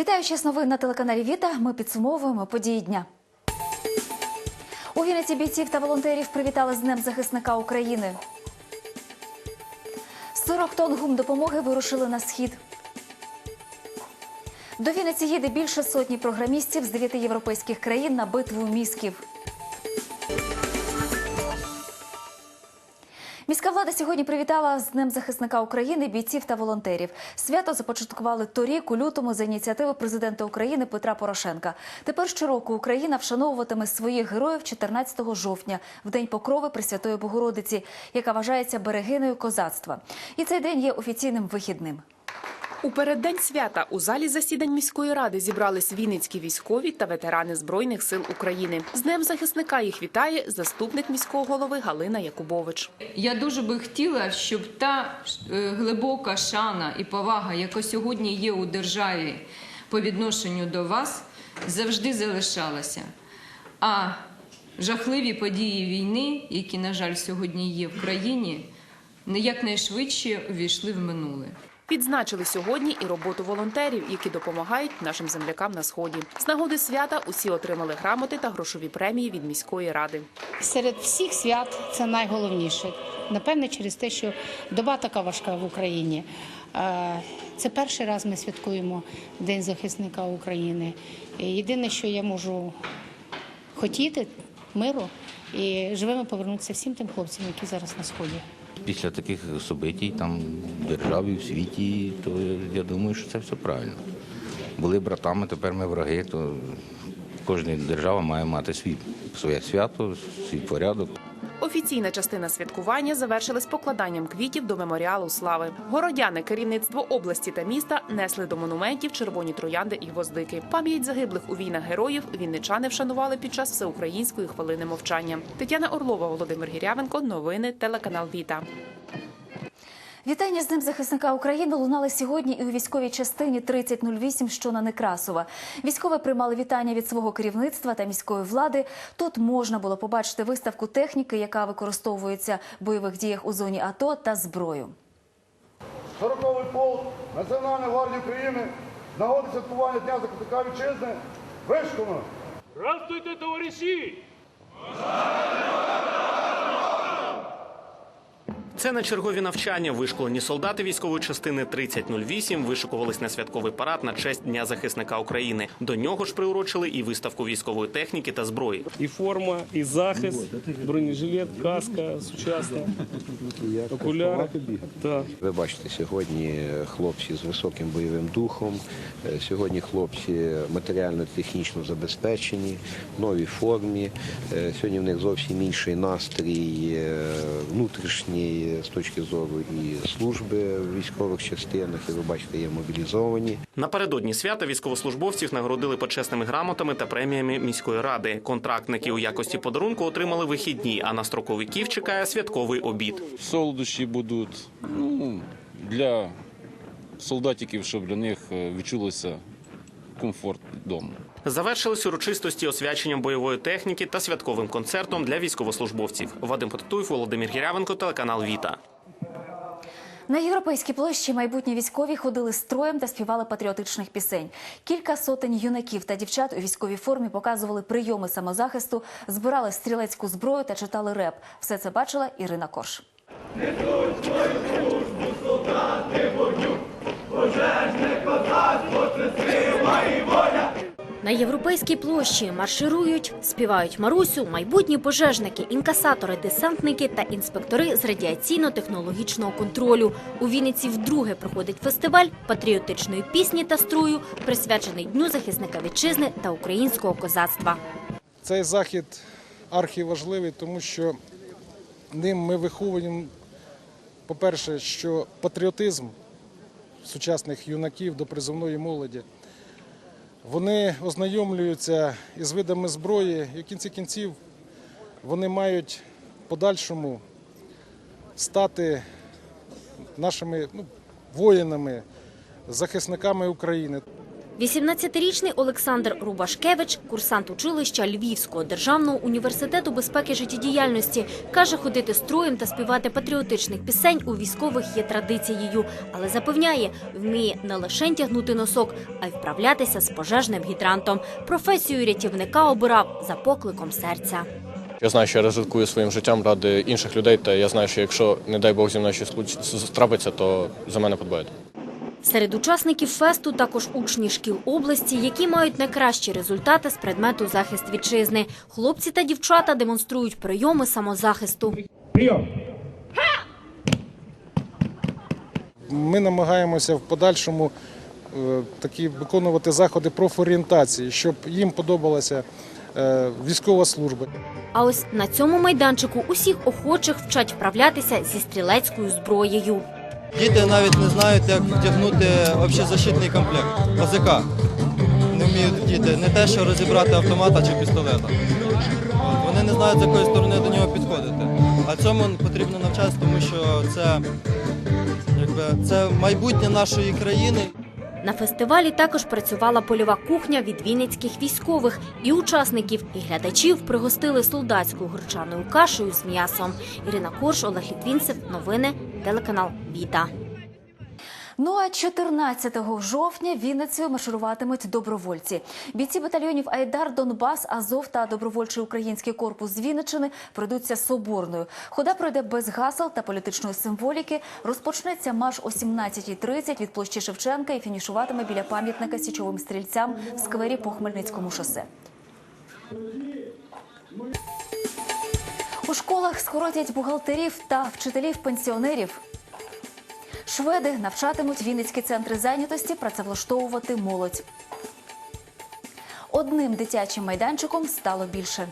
Вітаю час новин на телеканалі Віта. Ми підсумовуємо події дня. У Вінниці бійців та волонтерів привітали з Днем захисника України. 40 тонн гумдопомоги вирушили на схід. До Вінниці їде більше сотні програмістів з дев'яти європейських країн на битву мізків. Міська влада сьогодні привітала з Днем захисника України бійців та волонтерів. Свято започаткували торік у лютому за ініціативи президента України Петра Порошенка. Тепер щороку Україна вшановуватиме своїх героїв 14 жовтня, в день покрови Пресвятої Богородиці, яка вважається берегиною козацтва. І цей день є офіційним вихідним. У переддень свята у залі засідань міської ради зібрались вінницькі військові та ветерани збройних сил України. З днем захисника їх вітає заступник міського голови Галина Якубович. Я дуже би хотіла, щоб та е, глибока шана і повага, яка сьогодні є у державі по відношенню до вас, завжди залишалася. А жахливі події війни, які, на жаль, сьогодні є в країні, якнайшвидше увійшли в минуле. Відзначили сьогодні і роботу волонтерів, які допомагають нашим землякам на сході. З нагоди свята усі отримали грамоти та грошові премії від міської ради. Серед всіх свят це найголовніше. Напевне, через те, що доба така важка в Україні. Це перший раз ми святкуємо День захисника України. Єдине, що я можу хотіти миру і живими повернутися всім тим хлопцям, які зараз на сході. Після таких собитій там в державі, в світі, то я думаю, що це все правильно. Були братами, тепер ми враги, то кожна держава має мати свій, своє свято, свій порядок. Офіційна частина святкування завершилась покладанням квітів до меморіалу слави. Городяни, керівництво області та міста несли до монументів червоні троянди і гвоздики. Пам'ять загиблих у війнах героїв вінничани вшанували під час всеукраїнської хвилини мовчання. Тетяна Орлова, Володимир Гірявенко. Новини телеканал Віта. Вітання з Днем захисника України лунали сьогодні і у військовій частині 3008, що на Некрасова. Військові приймали вітання від свого керівництва та міської влади. Тут можна було побачити виставку техніки, яка використовується в бойових діях у зоні АТО та зброю. 40-й полк Національної гвардії України нагоди святкування Дня захисника вітчизни вишконо. Здравствуйте, товариші! Це на чергові навчання. Вишколені солдати військової частини 3008 вишикувались на святковий парад на честь Дня захисника України. До нього ж приурочили і виставку військової техніки та зброї. І форма, і захист, бронежилет, каска сучасна, окуляри. Так. Ви бачите, сьогодні хлопці з високим бойовим духом, е, сьогодні хлопці матеріально-технічно забезпечені, в новій формі. Е, Сьогодні в них зовсім інший настрій е, внутрішній з точки зору і служби в військових частинах, і ви бачите, є мобілізовані. Напередодні свята військовослужбовців нагородили почесними грамотами та преміями міської ради. Контрактники у якості подарунку отримали вихідні, а на строковиків чекає святковий обід. солодощі будуть ну, для солдатиків, щоб для них е, відчулося комфорт вдома. Завершились урочистості освяченням бойової техніки та святковим концертом для військовослужбовців. Вадим Потатуєв, Володимир Гірявенко, телеканал Віта. На європейській площі майбутні військові ходили строєм та співали патріотичних пісень. Кілька сотень юнаків та дівчат у військовій формі показували прийоми самозахисту, збирали стрілецьку зброю та читали реп. Все це бачила Ірина Корш. На європейській площі марширують, співають Марусю, майбутні пожежники, інкасатори, десантники та інспектори з радіаційно-технологічного контролю. У Вінниці вдруге проходить фестиваль патріотичної пісні та строю, присвячений Дню захисника вітчизни та українського козацтва. Цей захід архіважливий, тому що ним ми виховуємо, по-перше, що патріотизм сучасних юнаків до призовної молоді. Вони ознайомлюються із видами зброї, і в кінці кінців вони мають подальшому стати нашими ну, воїнами, захисниками України. 18-річний Олександр Рубашкевич, курсант училища Львівського державного університету безпеки життєдіяльності, каже, ходити строєм та співати патріотичних пісень у військових є традицією, але запевняє, вміє не лише тягнути носок, а й вправлятися з пожежним гідрантом. Професію рятівника обирав за покликом серця. Я знаю, що я ризикую своїм життям ради інших людей, та я знаю, що якщо, не дай Бог, зі мною щось трапиться, то за мене подбають. Серед учасників фесту також учні шкіл області, які мають найкращі результати з предмету захист вітчизни. Хлопці та дівчата демонструють прийоми самозахисту. Ми намагаємося в подальшому е, такі виконувати заходи профорієнтації, щоб їм подобалася е, військова служба. А ось на цьому майданчику усіх охочих вчать вправлятися зі стрілецькою зброєю. Діти навіть не знають, як вдягнути общезащитний комплект ОЗК. Не вміють діти не те, що розібрати автомата чи пістолета. Вони не знають, з якої сторони до нього підходити. А цьому потрібно навчатися, тому що це, якби, це майбутнє нашої країни. На фестивалі також працювала польова кухня від вінницьких військових. І учасників, і глядачів пригостили солдатською гречаною кашею з м'ясом. Ірина Корш, Олег Літвінцев. Новини. Телеканал Віта. Ну а 14 жовтня Вінницею маршируватимуть добровольці. Бійці батальйонів Айдар, Донбас, Азов та добровольчий український корпус з Вінниччини пройдуться соборною. Хода пройде без гасел та політичної символіки. Розпочнеться марш о 17.30 від площі Шевченка і фінішуватиме біля пам'ятника січовим стрільцям в сквері по Хмельницькому шосе. Школах скоротять бухгалтерів та вчителів-пенсіонерів. Шведи навчатимуть Вінницькі центри зайнятості працевлаштовувати молодь. Одним дитячим майданчиком стало більше.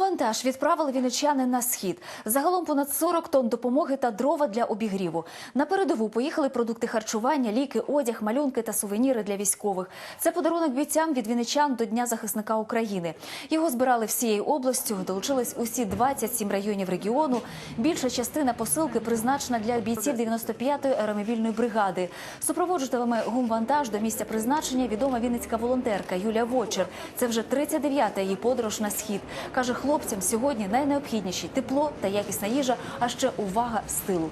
Мегакомвантаж відправили вінничани на схід. Загалом понад 40 тонн допомоги та дрова для обігріву. На передову поїхали продукти харчування, ліки, одяг, малюнки та сувеніри для військових. Це подарунок бійцям від вінничан до Дня захисника України. Його збирали всією областю. Долучились усі 27 районів регіону. Більша частина посилки призначена для бійців 95-ї аеромобільної бригади. Супроводжуватиме гумвантаж до місця призначення відома вінницька волонтерка Юлія Вочер. Це вже 39-та її подорож на схід. Каже, хлопцям сьогодні найнеобхідніші тепло та якісна їжа, а ще увага з тилу.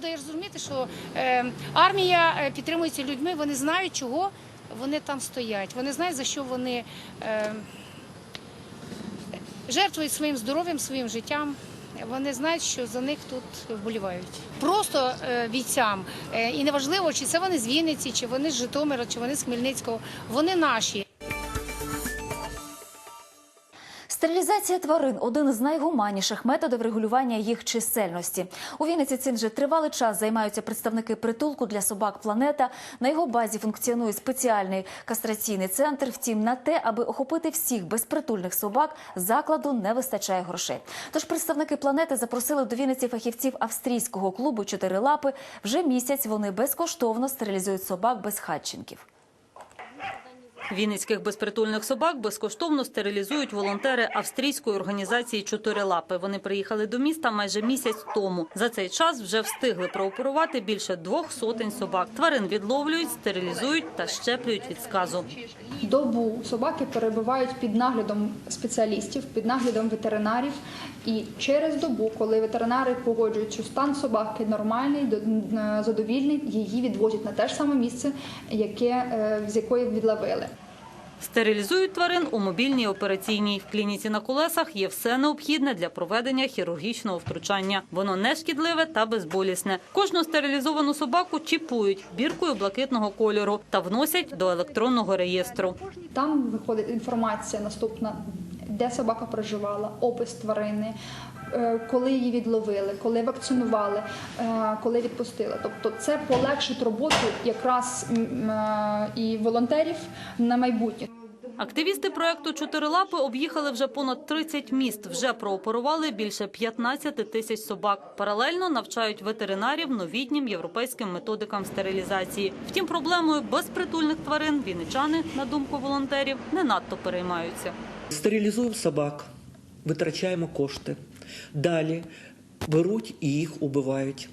Даєш зрозуміти, що е, армія е, підтримується людьми, вони знають, чого вони там стоять. Вони знають, за що вони е, жертвують своїм здоров'ям, своїм життям. Вони знають, що за них тут вболівають. Просто бійцям. І неважливо, чи це вони з Вінниці, чи вони з Житомира, чи вони з Хмельницького. Вони наші. Стерилізація тварин один з найгуманніших методів регулювання їх чисельності. У Вінниці цим вже тривалий час займаються представники притулку для собак Планета. На його базі функціонує спеціальний кастраційний центр. Втім, на те, аби охопити всіх безпритульних собак, закладу не вистачає грошей. Тож представники планети запросили до Вінниці фахівців австрійського клубу Чотири лапи. Вже місяць вони безкоштовно стерилізують собак без хатченків. Вінницьких безпритульних собак безкоштовно стерилізують волонтери австрійської організації «Чотири лапи». Вони приїхали до міста майже місяць тому. За цей час вже встигли прооперувати більше двох сотень собак. Тварин відловлюють, стерилізують та щеплюють від сказу. Добу собаки перебувають під наглядом спеціалістів, під наглядом ветеринарів. І через добу, коли ветеринари погоджують, що стан собаки нормальний, е, задовільний, її відвозять на те ж саме місце, яке е, з якої відловили. Стерилізують тварин у мобільній операційній. В клініці на колесах є все необхідне для проведення хірургічного втручання. Воно не шкідливе та безболісне. Кожну стерилізовану собаку чіпують біркою блакитного кольору та вносять до електронного реєстру. Там виходить інформація наступна, де собака проживала, опис тварини. Е, Коли її відловили, коли вакцинували, е, коли відпустили. Тобто це полегшить роботу якраз е, і волонтерів на майбутнє. Активісти проекту «Чотирилапи» об'їхали вже понад 30 міст. Вже прооперували більше 15 тисяч собак. Паралельно навчають ветеринарів новітнім європейським методикам стерилізації. Втім, проблемою безпритульних тварин вінничани, на думку волонтерів, не надто переймаються. Стерилізуємо собак, витрачаємо кошти. Далі беруть і їх убивають.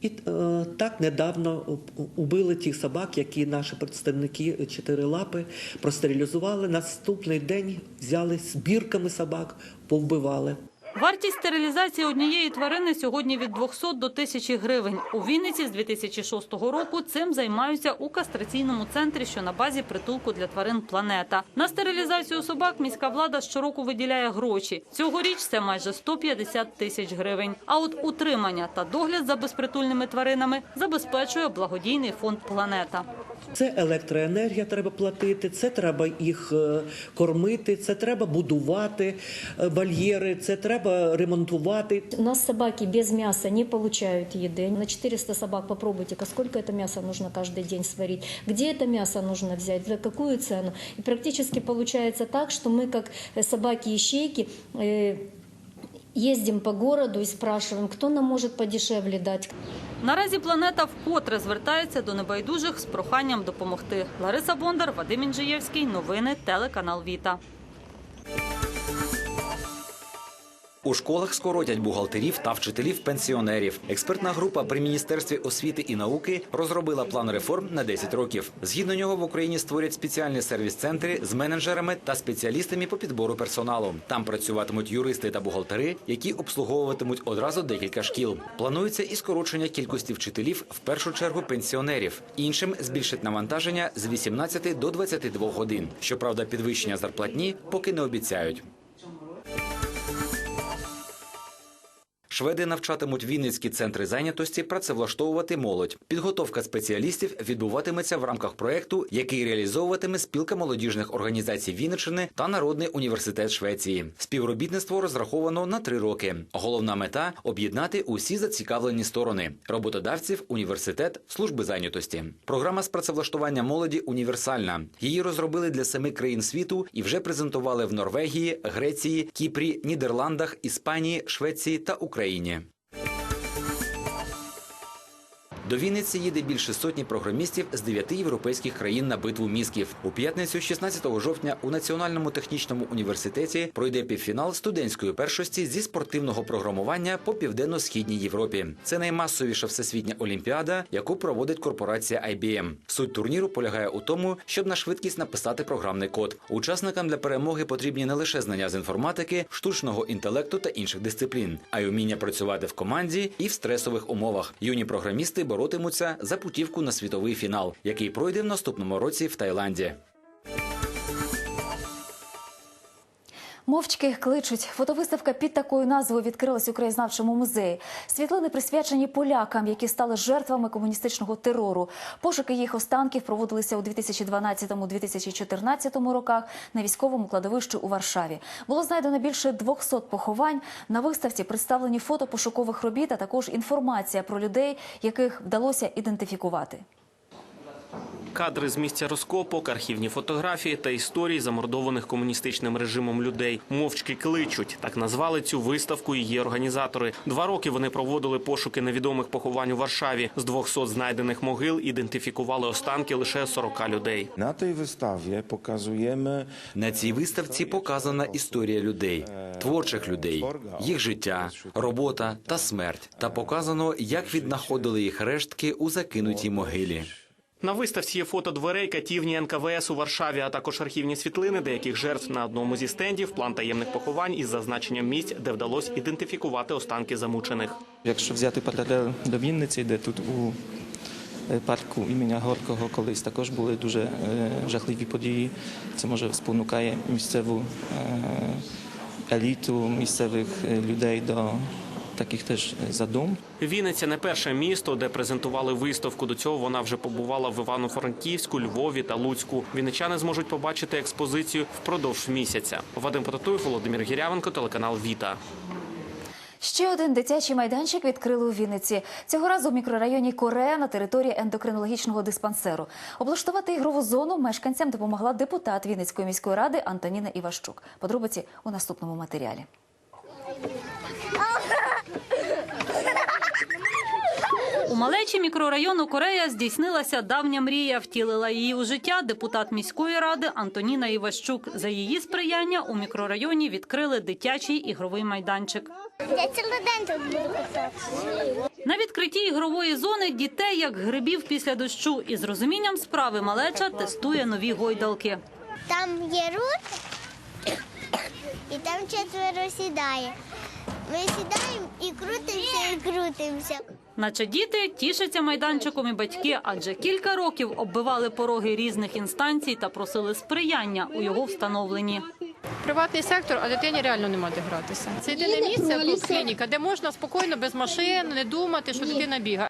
І е, так недавно убили тих собак, які наші представники чотири лапи простерилізували. Наступний день взяли збірками собак, повбивали. Вартість стерилізації однієї тварини сьогодні від 200 до 1000 гривень. У Вінниці з 2006 року цим займаються у кастраційному центрі, що на базі притулку для тварин «Планета». На стерилізацію собак міська влада щороку виділяє гроші. Цьогоріч це майже 150 тисяч гривень. А от утримання та догляд за безпритульними тваринами забезпечує благодійний фонд «Планета». Це електроенергія треба платити, це треба їх е, кормити, це треба будувати е, вольєри, це треба ремонтувати. У нас собаки без мяса не получают еды. На 400 собак попробуйте-ка, сколько это мяса нужно каждый день сварить, где это мясо нужно взять, за какую цену. И практически получается так, что мы как э, ездим по городу і спрашиваем, хто нам може подешевле дать. Наразі планета вкотре звертається до небайдужих з проханням допомогти. Лариса Бондар, Вадим Інжиєвський. Новини телеканал Віта. У школах скоротять бухгалтерів та вчителів-пенсіонерів. Експертна група при міністерстві освіти і науки розробила план реформ на 10 років. Згідно нього в Україні створять спеціальні сервіс-центри з менеджерами та спеціалістами по підбору персоналу. Там працюватимуть юристи та бухгалтери, які обслуговуватимуть одразу декілька шкіл. Планується і скорочення кількості вчителів, в першу чергу пенсіонерів. Іншим збільшать навантаження з 18 до 22 годин. Щоправда, підвищення зарплатні поки не обіцяють. Шведи навчатимуть Вінницькі центри зайнятості працевлаштовувати молодь. Підготовка спеціалістів відбуватиметься в рамках проєкту, який реалізовуватиме спілка молодіжних організацій Вінниччини та Народний університет Швеції. Співробітництво розраховано на три роки. Головна мета об'єднати усі зацікавлені сторони: роботодавців, університет, служби зайнятості. Програма з працевлаштування молоді універсальна. Її розробили для семи країн світу і вже презентували в Норвегії, Греції, Кіпрі, Нідерландах, Іспанії, Швеції та Україні. Україні. До Вінниці їде більше сотні програмістів з дев'яти європейських країн на битву мізків. У п'ятницю, 16 жовтня, у Національному технічному університеті пройде півфінал студентської першості зі спортивного програмування по південно-східній Європі. Це наймасовіша всесвітня олімпіада, яку проводить корпорація IBM. Суть турніру полягає у тому, щоб на швидкість написати програмний код. Учасникам для перемоги потрібні не лише знання з інформатики, штучного інтелекту та інших дисциплін, а й уміння працювати в команді і в стресових умовах. Юні програмісти боротимуться за путівку на світовий фінал, який пройде в наступному році в Таїланді. Мовчки кличуть. Фотовиставка під такою назвою відкрилась у краєзнавчому музеї. Світлини присвячені полякам, які стали жертвами комуністичного терору. Пошуки їх останків проводилися у 2012-2014 роках на військовому кладовищі у Варшаві. Було знайдено більше 200 поховань. На виставці представлені фото пошукових робіт, а також інформація про людей, яких вдалося ідентифікувати. Кадри з місця розкопок, архівні фотографії та історії замордованих комуністичним режимом людей. Мовчки кличуть. Так назвали цю виставку її організатори. Два роки вони проводили пошуки невідомих поховань у Варшаві. З 200 знайдених могил ідентифікували останки лише 40 людей. На tej wystawie pokazujemy На цій виставці показана історія людей, творчих людей, їх життя, робота та смерть. Та показано, як віднаходили їх рештки у закинутій могилі. На виставці є фото дверей катівні НКВС у Варшаві, а також архівні світлини деяких жертв на одному зі стендів, план таємних поховань із зазначенням місць, де вдалося ідентифікувати останки замучених. Якщо взяти паралель до Вінниці, де тут у е, парку імені Горкого колись також були дуже е, жахливі події, це може спонукає місцеву е, еліту, місцевих людей до таких теж задум. Вінниця не перше місто, де презентували виставку. До цього вона вже побувала в Івано-Франківську, Львові та Луцьку. Вінничани зможуть побачити експозицію впродовж місяця. Вадим Потатуєв, Володимир Гірявенко, телеканал Віта. Ще один дитячий майданчик відкрили у Вінниці. Цього разу в мікрорайоні Корея на території ендокринологічного диспансеру. Облаштувати ігрову зону мешканцям допомогла депутат Вінницької міської ради Антоніна Іващук. Подробиці у наступному матеріалі. У малечі мікрорайону Корея здійснилася давня мрія. Втілила її у життя депутат міської ради Антоніна Іващук. За її сприяння у мікрорайоні відкрили дитячий ігровий майданчик. Я цілий день тут буду кататися. На відкритті ігрової зони дітей як грибів після дощу. І з розумінням справи малеча тестує нові гойдалки. Там є рут, і там четверо сідає. Ми сідаємо і крутимося, і крутимося. Наче діти тішаться майданчиком і батьки, адже кілька років оббивали пороги різних інстанцій та просили сприяння у його встановленні. Приватний сектор, а дитині реально нема де гратися. Це єдине місце тут клініка, де можна спокійно, без машин, не думати, що дитина бігає.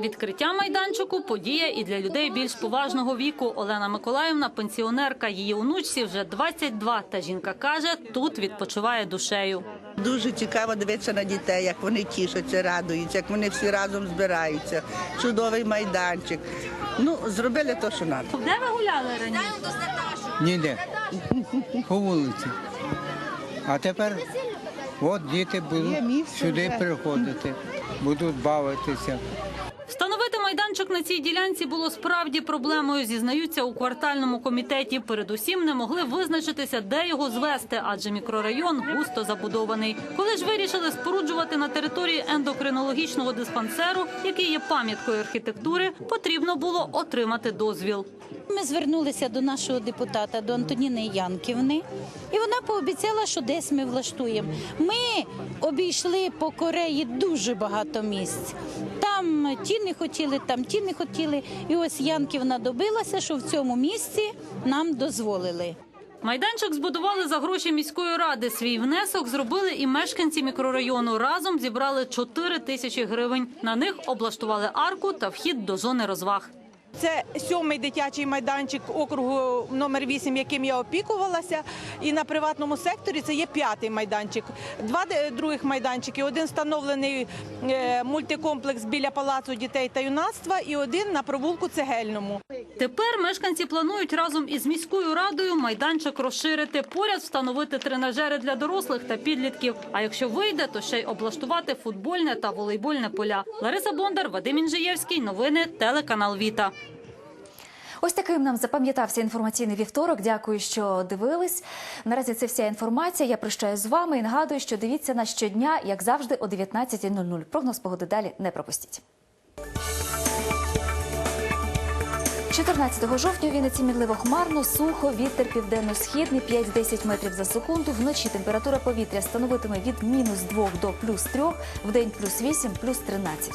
Відкриття майданчику подія і для людей більш поважного віку. Олена Миколаївна, пенсіонерка, її онучці вже 22, Та жінка каже, тут відпочиває душею. Дуже цікаво дивитися на дітей, як вони тішаться, радуються, як вони всі разом збираються. Чудовий майданчик. Ну, зробили те, що треба. Де ви гуляли раніше? Ніде. По вулиці. А тепер от діти будуть сюди приходити, будуть бавитися. Встановити майданчик на цій ділянці було справді проблемою. Зізнаються у квартальному комітеті. Передусім не могли визначитися, де його звести, адже мікрорайон густо забудований. Коли ж вирішили споруджувати на території ендокринологічного диспансеру, який є пам'яткою архітектури, потрібно було отримати дозвіл. Ми звернулися до нашого депутата, до Антоніни Янківни, і вона пообіцяла, що десь ми влаштуємо. Ми обійшли по Кореї дуже багато місць. Там ті не хотіли, там ті не хотіли. І ось Янківна добилася, що в цьому місці нам дозволили. Майданчик збудували за гроші міської ради. Свій внесок зробили і мешканці мікрорайону. Разом зібрали 4 тисячі гривень. На них облаштували арку та вхід до зони розваг. Це сьомий дитячий майданчик округу номер 8, яким я опікувалася. І на приватному секторі це є п'ятий майданчик. Два других майданчики. Один встановлений е, мультикомплекс біля палацу дітей та юнацтва, і один на провулку цегельному. Тепер мешканці планують разом із міською радою майданчик розширити, поряд встановити тренажери для дорослих та підлітків. А якщо вийде, то ще й облаштувати футбольне та волейбольне поля. Лариса Бондар, Вадим Інжиєвський. Новини телеканал Віта. Ось таким нам запам'ятався інформаційний вівторок. Дякую, що дивились. Наразі це вся інформація. Я прощаюсь з вами і нагадую, що дивіться нас щодня, як завжди, о 19.00. Прогноз погоди далі не пропустіть. 14 жовтня у Вінниці мінливо хмарно, сухо, вітер південно-східний 5-10 метрів за секунду. Вночі температура повітря становитиме від мінус 2 до плюс 3, вдень плюс 8, плюс 13.